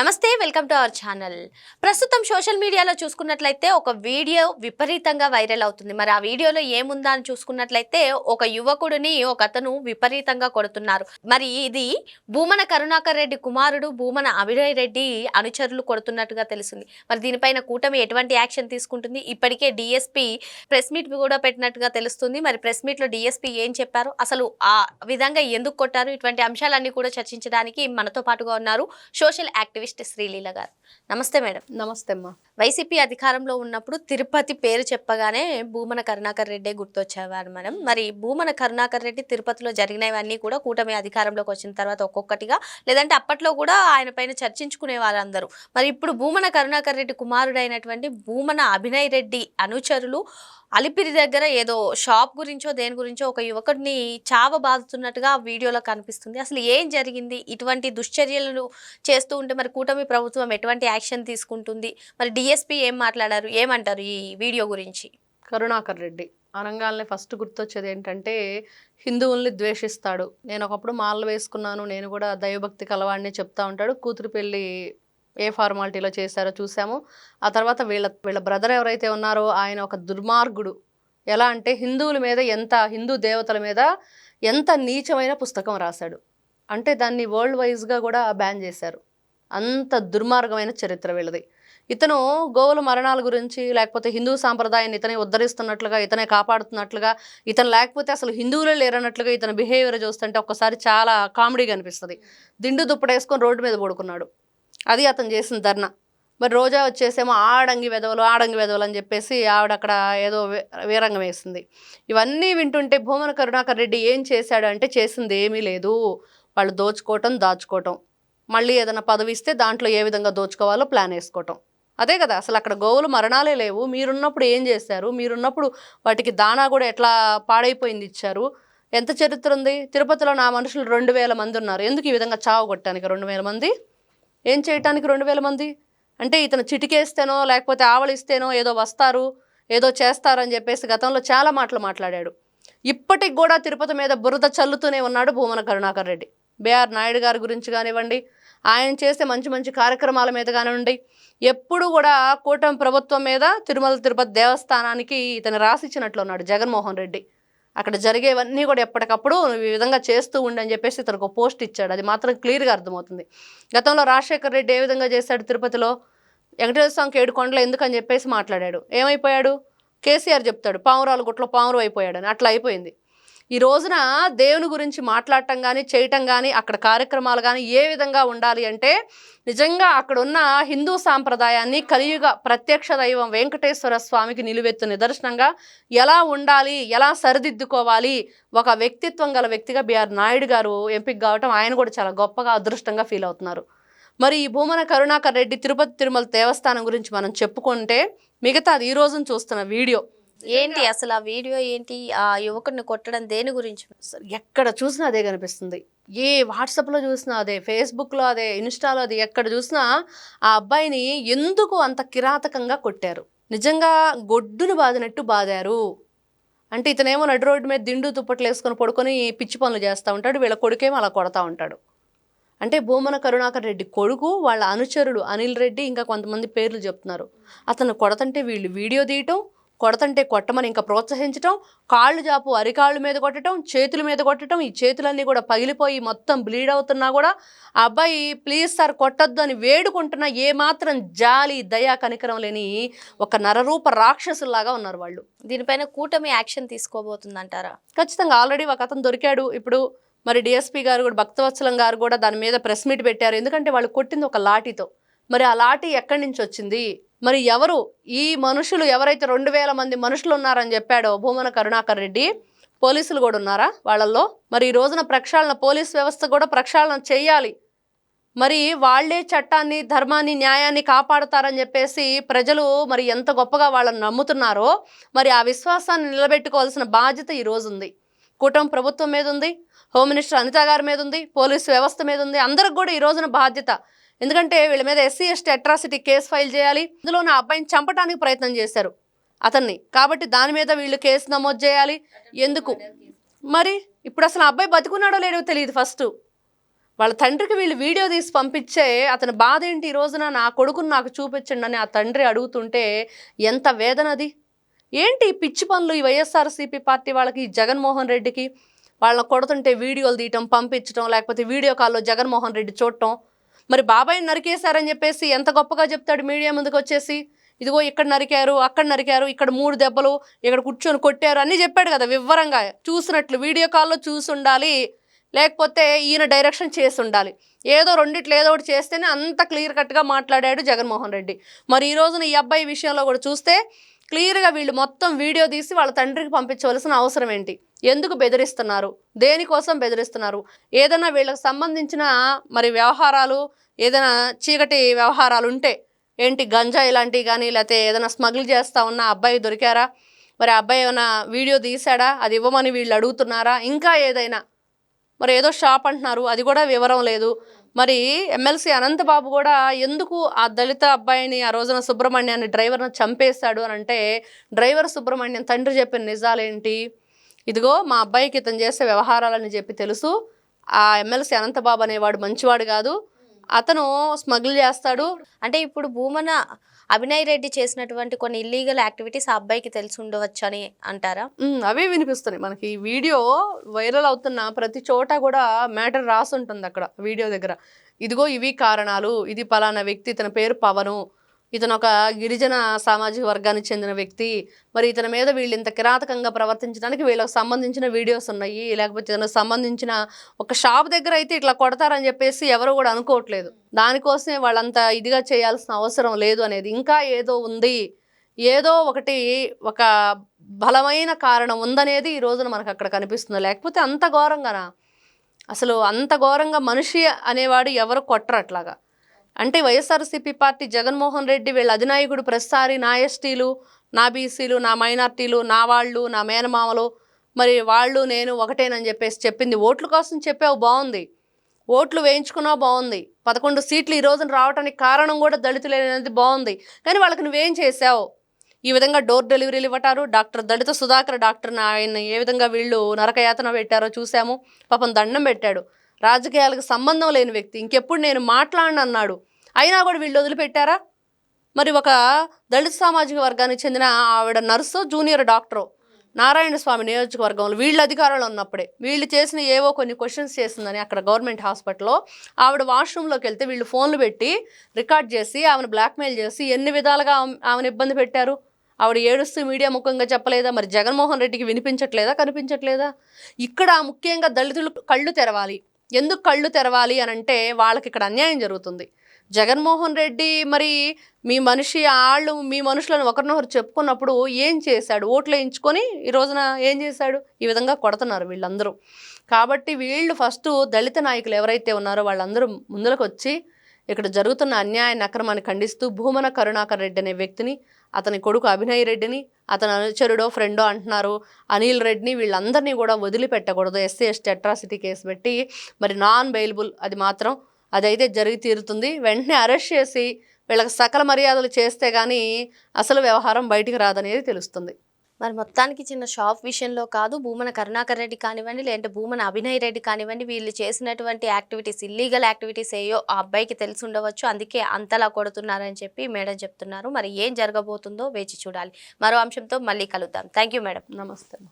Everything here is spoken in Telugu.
నమస్తే వెల్కమ్ టు అవర్ ఛానల్. ప్రస్తుతం సోషల్ మీడియాలో చూసుకున్నట్లయితే ఒక వీడియో విపరీతంగా వైరల్ అవుతుంది. మరి ఆ వీడియోలో ఏముందా అని చూసుకున్నట్లయితే ఒక యువకుడిని ఒక అతను విపరీతంగా కొడుతున్నారు. మరి ఇది భూమన కరుణాకర్ రెడ్డి కుమారుడు భూమన అభిరయ్ రెడ్డి అనుచరులు కొడుతున్నట్టుగా తెలిసింది మరి దీనిపైన కూటమి ఎటువంటి యాక్షన్ తీసుకుంటుంది? ఇప్పటికే డిఎస్పీ ప్రెస్ మీట్ కూడా పెట్టినట్టుగా తెలుస్తుంది. మరి ప్రెస్ మీట్లో డిఎస్పీ ఏం చెప్పారు? అసలు ఆ విధంగా ఎందుకు కొట్టారు? ఇటువంటి అంశాలన్నీ కూడా చర్చించడానికి మనతో పాటుగా ఉన్నారు సోషల్ యాక్టివిస్ట్ శ్రీలీల గారు. నమస్తే మేడం. నమస్తే అమ్మా. వైసీపీ అధికారంలో ఉన్నప్పుడు తిరుపతి పేరు చెప్పగానే భూమన కరుణాకర్ రెడ్డే గుర్తొచ్చేవారు మనం మరి భూమన కరుణాకర్ రెడ్డి తిరుపతిలో జరిగినవన్నీ కూడా కూటమి అధికారంలోకి వచ్చిన తర్వాత ఒక్కొక్కటిగా లేదంటే అప్పట్లో కూడా ఆయన పైన చర్చించుకునే వాళ్ళందరూ. మరి ఇప్పుడు భూమన కరుణాకర్ రెడ్డి కుమారుడైనటువంటి భూమన అభినయ్ రెడ్డి అనుచరులు అలిపిరి దగ్గర ఏదో షాప్ గురించో దేని గురించో ఒక యువకుడిని చావ బాదుతున్నట్టుగా ఆ వీడియోలో కనిపిస్తుంది. అసలు ఏం జరిగింది? ఇటువంటి దుశ్చర్యలను చేస్తూ ఉంటే మరి కూటమి ప్రభుత్వం ఎటువంటి యాక్షన్ తీసుకుంటుంది? మరి డిఎస్పీ ఏం మాట్లాడారు? ఏమంటారు ఈ వీడియో గురించి? కరుణాకర్ రెడ్డి అనగానే ఫస్ట్ గుర్తొచ్చేది ఏంటంటే హిందువుల్ని ద్వేషిస్తాడు. నేను ఒకప్పుడు మాలలు వేసుకున్నాను నేను కూడా దైవభక్తి కలవాడిని చెప్తా ఉంటాడు. కూతురు పెళ్ళి ఏ ఫార్మాలిటీలో చేశారో చూసాము. ఆ తర్వాత వీళ్ళ వీళ్ళ బ్రదర్ ఎవరైతే ఉన్నారో ఆయన ఒక దుర్మార్గుడు. ఎలా అంటే హిందువుల మీద ఎంత హిందూ దేవతల మీద ఎంత నీచమైన పుస్తకం రాశాడు. అంటే దాన్ని వరల్డ్ వైజ్గా కూడా బ్యాన్ చేశారు. అంత దుర్మార్గమైన చరిత్ర వీళ్ళది. ఇతను గోవుల మరణాల గురించి లేకపోతే హిందూ సాంప్రదాయాన్ని ఇతనే ఉద్ధరిస్తున్నట్లుగా ఇతనే కాపాడుతున్నట్లుగా ఇతను లేకపోతే అసలు హిందువులే లేరన్నట్లుగా ఇతని బిహేవియర్ చూస్తుంటే ఒక్కసారి చాలా కామెడీగా అనిపిస్తుంది. దిండు దుప్పటేసుకొని రోడ్డు మీద పడుకున్నాడు. అది అతను చేసిన ధర్నా. మరి రోజా వచ్చేసేమో ఆడంగి వెదవలు ఆడంగి వెదవలు అని చెప్పేసి ఆవిడ అక్కడ ఏదో వే- వీరంగం వేసింది. ఇవన్నీ వింటుంటే భూమన కరుణాకర్ రెడ్డి ఏం చేశాడు అంటే చేసింది ఏమీ లేదు. వాళ్ళు దోచుకోవటం దాచుకోవటం. మళ్ళీ ఏదైనా పదవి ఇస్తే దాంట్లో ఏ విధంగా దోచుకోవాలో ప్లాన్ వేసుకోవటం. అదే కదా అసలు అక్కడ గోవులు మరణాలే లేవు. మీరున్నప్పుడు ఏం చేశారు? మీరున్నప్పుడు వాటికి దానా కూడా ఎట్లా పాడైపోయింది ఇచ్చారు? ఎంత చరిత్ర ఉంది? తిరుపతిలో నా మనుషులు రెండు వేల మంది ఉన్నారు. ఎందుకు ఈ విధంగా చావు కొట్టానికి రెండు వేల మంది? ఏం చేయటానికి రెండు వేల మంది? అంటే ఇతను చిటికేస్తేనో లేకపోతే ఆవలిస్తేనో ఏదో వస్తారు ఏదో చేస్తారని చెప్పేసి గతంలో చాలా మాటలు మాట్లాడాడు. ఇప్పటికి కూడా తిరుపతి మీద బురద చల్లుతూనే ఉన్నాడు భూమన కరుణాకర్ రెడ్డి. బీఆర్ నాయుడు గారి గురించి కానివ్వండి ఆయన చేసే మంచి మంచి కార్యక్రమాల మీద కానివ్వండి ఎప్పుడు కూడా కూటమి ప్రభుత్వం మీద తిరుమల తిరుపతి దేవస్థానానికి ఇతను రాసిచ్చినట్లు ఉన్నాడు జగన్మోహన్ రెడ్డి. అక్కడ జరిగేవన్నీ కూడా ఎప్పటికప్పుడు ఈ విధంగా చేస్తూ ఉండి అని చెప్పేసి ఇతనికి ఒక పోస్ట్ ఇచ్చాడు. అది మాత్రం క్లియర్గా అర్థమవుతుంది. గతంలో రాజశేఖర్ రెడ్డి ఏ విధంగా చేశాడు తిరుపతిలో? వెంకటేశ్వర స్వామికి ఏడు కొండలు ఎందుకని చెప్పేసి మాట్లాడాడు. ఏమైపోయాడు? కేసీఆర్ చెప్తాడు పావురాలు గుట్లో పావురం అయిపోయాడు అని అట్లా అయిపోయింది. ఈ రోజున దేవుని గురించి మాట్లాడటం కానీ చేయటం కానీ అక్కడ కార్యక్రమాలు కానీ ఏ విధంగా ఉండాలి అంటే నిజంగా అక్కడ ఉన్న హిందూ సాంప్రదాయాన్ని కలియుగ ప్రత్యక్ష దైవం వెంకటేశ్వర స్వామికి నిలువెత్తు నిదర్శనంగా ఎలా ఉండాలి ఎలా సరిదిద్దుకోవాలి ఒక వ్యక్తిత్వం గల వ్యక్తిగా బిఆర్ నాయుడు గారు ఎంపిక కావటం ఆయన కూడా చాలా గొప్పగా అదృష్టంగా ఫీల్ అవుతున్నారు. మరి ఈ భూమన కరుణాకర్ రెడ్డి తిరుపతి తిరుమల దేవస్థానం గురించి మనం చెప్పుకుంటే మిగతాది ఈ రోజును చూస్తున్న వీడియో ఏంటి అసలు ఆ వీడియో ఏంటి? ఆ యువకుడిని కొట్టడం దేని గురించి? ఎక్కడ చూసినా అదే కనిపిస్తుంది. ఏ వాట్సాప్లో చూసినా అదే ఫేస్బుక్లో అదే ఇన్స్టాలో అది ఎక్కడ చూసినా ఆ అబ్బాయిని ఎందుకు అంత కిరాతకంగా కొట్టారు? నిజంగా గొడ్డును బాదినట్టు బాదారు. అంటే ఇతనేమో నడు రోడ్డు మీద దిండు దుప్పట్లు వేసుకొని పడుకొని పిచ్చి పనులు చేస్తూ ఉంటాడు వీళ్ళ కొడుకేమో అలా కొడతా ఉంటాడు. అంటే భూమన కరుణాకర్ రెడ్డి కొడుకు వాళ్ళ అనుచరుడు అనిల్ రెడ్డి ఇంకా కొంతమంది పేర్లు చెప్తున్నారు. అతను కొడతంటే వీళ్ళు వీడియో తీయటం కొడతంటే కొట్టమని ఇంకా ప్రోత్సహించటం కాళ్ళు జాపు అరికాళ్ళ మీద కొట్టడం చేతుల మీద కొట్టడం ఈ చేతులన్నీ కూడా పగిలిపోయి మొత్తం బ్లీడ్ అవుతున్నా కూడా ఆ అబ్బాయి ప్లీజ్ సార్ కొట్టొద్దు అని వేడుకుంటున్నా ఏమాత్రం జాలి దయా కనికరం లేని ఒక నరరూప రాక్షసుల్లాగా ఉన్నారు వాళ్ళు. దీనిపైన కూటమి యాక్షన్ తీసుకోబోతుందంటారా? ఖచ్చితంగా ఆల్రెడీ ఒక అతను దొరికాడు. ఇప్పుడు మరి డిఎస్పీ గారు కూడా భక్తవత్సలం గారు కూడా దాని మీద ప్రెస్ మీట్ పెట్టారు. ఎందుకంటే వాళ్ళు కొట్టింది ఒక లాఠీతో. మరి ఆ లాఠీ ఎక్కడి నుంచి వచ్చింది? మరి ఎవరు? ఈ మనుషులు ఎవరైతే రెండు వేల మంది మనుషులు ఉన్నారని చెప్పాడో భూమన కరుణాకర్ రెడ్డి పోలీసులు కూడా ఉన్నారా వాళ్ళల్లో? మరి ఈ రోజున ప్రక్షాళన పోలీస్ వ్యవస్థ కూడా ప్రక్షాళన చేయాలి. మరి వాళ్ళే చట్టాన్ని ధర్మాన్ని న్యాయాన్ని కాపాడుతారని చెప్పేసి ప్రజలు మరి ఎంత గొప్పగా వాళ్ళని నమ్ముతున్నారో మరి ఆ విశ్వాసాన్ని నిలబెట్టుకోవాల్సిన బాధ్యత ఈరోజు ఉంది. కూటమి ప్రభుత్వం మీద ఉంది హోమ్ మినిస్టర్ అనిత గారి మీద ఉంది పోలీసు వ్యవస్థ మీద ఉంది. అందరికి కూడా ఈ రోజున బాధ్యత. ఎందుకంటే వీళ్ళ మీద SC ST atrocity case file చేయాలి. ఇందులో నా అబ్బాయిని చంపడానికి ప్రయత్నం చేశారు అతన్ని. కాబట్టి దాని మీద వీళ్ళు కేసు నమోదు చేయాలి. ఎందుకు? మరి ఇప్పుడు అసలు అబ్బాయి బతుకున్నాడో లేడో తెలియదు ఫస్ట్. వాళ్ళ తండ్రికి వీళ్ళు వీడియో తీసి పంపించే అతని బాధ ఏంటి ఈ రోజున? నా కొడుకుని నాకు చూపించండి అని ఆ తండ్రి అడుగుతుంటే ఎంత వేదనది ఏంటి ఈ పిచ్చి పనులు ఈ వైఎస్ఆర్సీపీ పార్టీ వాళ్ళకి జగన్మోహన్ రెడ్డికి? వాళ్ళని కొడుతుంటే వీడియోలు తీయటం పంపించడం లేకపోతే వీడియో కాల్లో జగన్మోహన్ రెడ్డి చూడటం మరి బాబాయ్ని నరికేశారని చెప్పేసి ఎంత గొప్పగా చెప్తాడు మీడియా ముందుకు వచ్చేసి ఇదిగో ఇక్కడ నరికారు అక్కడ నరికారు ఇక్కడ మూడు దెబ్బలు ఇక్కడ కూర్చొని కొట్టారు అన్నీ చెప్పాడు కదా వివరంగా. చూసినట్లు వీడియో కాల్లో చూసి ఉండాలి లేకపోతే ఈయన డైరెక్షన్ చేసి ఉండాలి ఏదో రెండిట్లో ఏదో ఒకటి చేస్తేనే అంత క్లియర్ కట్గా మాట్లాడాడు జగన్మోహన్ రెడ్డి. మరి ఈ రోజున ఈ అబ్బాయి విషయంలో కూడా చూస్తే క్లియర్గా వీళ్ళు మొత్తం వీడియో తీసి వాళ్ళ తండ్రికి పంపించవలసిన అవసరం ఏంటి? ఎందుకు బెదిరిస్తున్నారు? దేనికోసం బెదిరిస్తున్నారు? ఏదైనా వీళ్ళకి సంబంధించిన మరి వ్యవహారాలు ఏదైనా చీకటి వ్యవహారాలు ఉంటే ఏంటి గంజా ఇలాంటివి కానీ లేకపోతే ఏదైనా స్మగుల్ చేస్తా ఉన్న అబ్బాయి దొరికారా? మరి అబ్బాయి ఏమైనా వీడియో తీశాడా? అది ఇవ్వమని వీళ్ళు అడుగుతున్నారా? ఇంకా ఏదైనా? మరి ఏదో షాప్ అంటున్నారు అది కూడా వివరం లేదు. మరి ఎమ్మెల్సీ అనంతబాబు కూడా ఎందుకు ఆ దళిత అబ్బాయిని ఆ రోజున సుబ్రహ్మణ్యాన్ని డ్రైవర్ను చంపేశాడు అని అంటే డ్రైవర్ సుబ్రహ్మణ్యం తండ్రి చెప్పిన నిజాలేంటి? ఇదిగో మా అబ్బాయికి ఇతను చేసే వ్యవహారాలని చెప్పి తెలుసు. ఆ ఎమ్మెల్సీ అనంతబాబు అనేవాడు మంచివాడు కాదు. అతను స్మగ్లు చేస్తాడు. అంటే ఇప్పుడు భూమన అభినయ్ రెడ్డి చేసినటువంటి కొన్ని ఇల్లీగల్ యాక్టివిటీస్ ఆ అబ్బాయికి తెలిసి ఉండవచ్చు అని అంటారా అవే వినిపిస్తున్నాయి. మనకి ఈ వీడియో వైరల్ అవుతున్న ప్రతి చోట కూడా మ్యాటర్ రాసి ఉంటుంది అక్కడ వీడియో దగ్గర. ఇదిగో ఇవి కారణాలు. ఇది పలానా వ్యక్తి తన పేరు పవను. ఇతను ఒక గిరిజన సామాజిక వర్గానికి చెందిన వ్యక్తి. మరి ఇతని మీద వీళ్ళు ఇంత కిరాతకంగా ప్రవర్తించడానికి వీళ్ళకి సంబంధించిన వీడియోస్ ఉన్నాయి. లేకపోతే ఇతనికి సంబంధించిన ఒక షాప్ దగ్గర అయితే ఇట్లా కొడతారని చెప్పేసి ఎవరు కూడా అనుకోవట్లేదు. దానికోసమే వాళ్ళంత ఇదిగా చేయాల్సిన అవసరం లేదు అనేది. ఇంకా ఏదో ఉంది. ఏదో ఒకటి ఒక బలమైన కారణం ఉందనేది ఈ రోజున మనకు అక్కడ కనిపిస్తుంది. లేకపోతే అంత ఘోరంగానా? అసలు అంత ఘోరంగా మనిషి అనేవాడు ఎవరు కొట్టరు అట్లాగా. అంటే వైఎస్ఆర్సీపీ పార్టీ జగన్మోహన్ రెడ్డి వీళ్ళ అధినాయకుడు ప్రతిసారి నా ఎస్టీలు నా బీసీలు నా మైనార్టీలు నా వాళ్ళు నా మేనమామలు మరి వాళ్ళు నేను ఒకటేనని చెప్పేసి చెప్పింది. ఓట్ల కోసం చెప్పావు బాగుంది. ఓట్లు వేయించుకున్నావు బాగుంది. పదకొండు సీట్లు ఈ రోజున రావడానికి కారణం కూడా దళితులే అనేది బాగుంది. కానీ వాళ్ళకి నువ్వేం చేసావు ఈ విధంగా డోర్ డెలివరీలు ఇవ్వటారు. డాక్టర్ దళిత సుధాకర్ డాక్టర్ ఆయన ఏ విధంగా వీళ్ళు నరకయాతన పెట్టారో చూసాము పాపం దండం పెట్టాడు. రాజకీయాలకు సంబంధం లేని వ్యక్తి. ఇంకెప్పుడు నేను మాట్లాడను అన్నాడు. అయినా కూడా వీళ్ళు వదిలిపెట్టారా? మరి ఒక దళిత సామాజిక వర్గానికి చెందిన ఆవిడ nurse junior doctor Narayana Swamy నియోజకవర్గంలో వీళ్ళు అధికారంలో ఉన్నప్పుడే. వీళ్ళు చేసిన ఏవో కొన్ని క్వశ్చన్స్ చేసిందని అక్కడ గవర్నమెంట్ హాస్పిటల్లో ఆవిడ వాష్రూమ్లోకి వెళ్తే వీళ్ళు ఫోన్లు పెట్టి రికార్డ్ చేసి ఆమెను బ్లాక్మెయిల్ చేసి ఎన్ని విధాలుగా ఆమెను ఇబ్బంది పెట్టారు? ఆవిడ ఏడుస్తూ మీడియా ముఖంగా చెప్పలేదా? మరి జగన్మోహన్ రెడ్డికి వినిపించట్లేదా? కనిపించట్లేదా? ఇక్కడ ముఖ్యంగా దళితులు కళ్ళు తెరవాలి. ఎందుకు కళ్ళు తెరవాలి అని అంటే వాళ్ళకి ఇక్కడ అన్యాయం జరుగుతుంది. జగన్మోహన్ రెడ్డి మరి మీ మనిషి ఆళ్ళు మీ మనుషులను ఒకరినొకరు చెప్పుకున్నప్పుడు ఏం చేశాడు? ఓట్లు వేయించుకొని ఈ రోజున ఏం చేశాడు? ఈ విధంగా కొడుతున్నారు వీళ్ళందరూ. కాబట్టి వీళ్ళు ఫస్ట్ దళిత నాయకులు ఎవరైతే ఉన్నారో వాళ్ళందరూ ముందులకు వచ్చి ఇక్కడ జరుగుతున్న అన్యాయాన్ని అక్రమాన్ని ఖండిస్తూ భూమన కరుణాకర్ రెడ్డి అనే వ్యక్తిని అతని కొడుకు అభినయ్ రెడ్డిని అతని అనుచరుడో ఫ్రెండో అంటున్నారు. అనిల్ రెడ్డిని వీళ్ళందరినీ కూడా వదిలిపెట్టకూడదు. ఎస్సీ ఎస్టీ అట్రాసిటీ కేసు పెట్టి మరి నాన్ బెయిలబుల్ అది మాత్రం అదైతే జరిగి తీరుతుంది. వెంటనే అరెస్ట్ చేసి వీళ్ళకి సకల మర్యాదలు చేస్తే కానీ అసలు వ్యవహారం బయటికి రాదనేది తెలుస్తుంది. మరి మొత్తానికి చిన్న షాప్ విషయంలో కాదు భూమన కరుణాకర్ రెడ్డి కానివ్వండి లేదంటే భూమన అభినయ్ రెడ్డి కానివ్వండి వీళ్ళు చేసినటువంటి యాక్టివిటీస్ ఇల్లీగల్ యాక్టివిటీస్ ఏయో ఆ అబ్బాయికి తెలిసి ఉండవచ్చు. అందుకే అంతలా కొడుతున్నారని చెప్పి మేడం చెప్తున్నారు. మరి ఏం జరగబోతుందో వేచి చూడాలి. మరో అంశంతో మళ్ళీ కలుద్దాం. థ్యాంక్ యూ మేడం నమస్తే.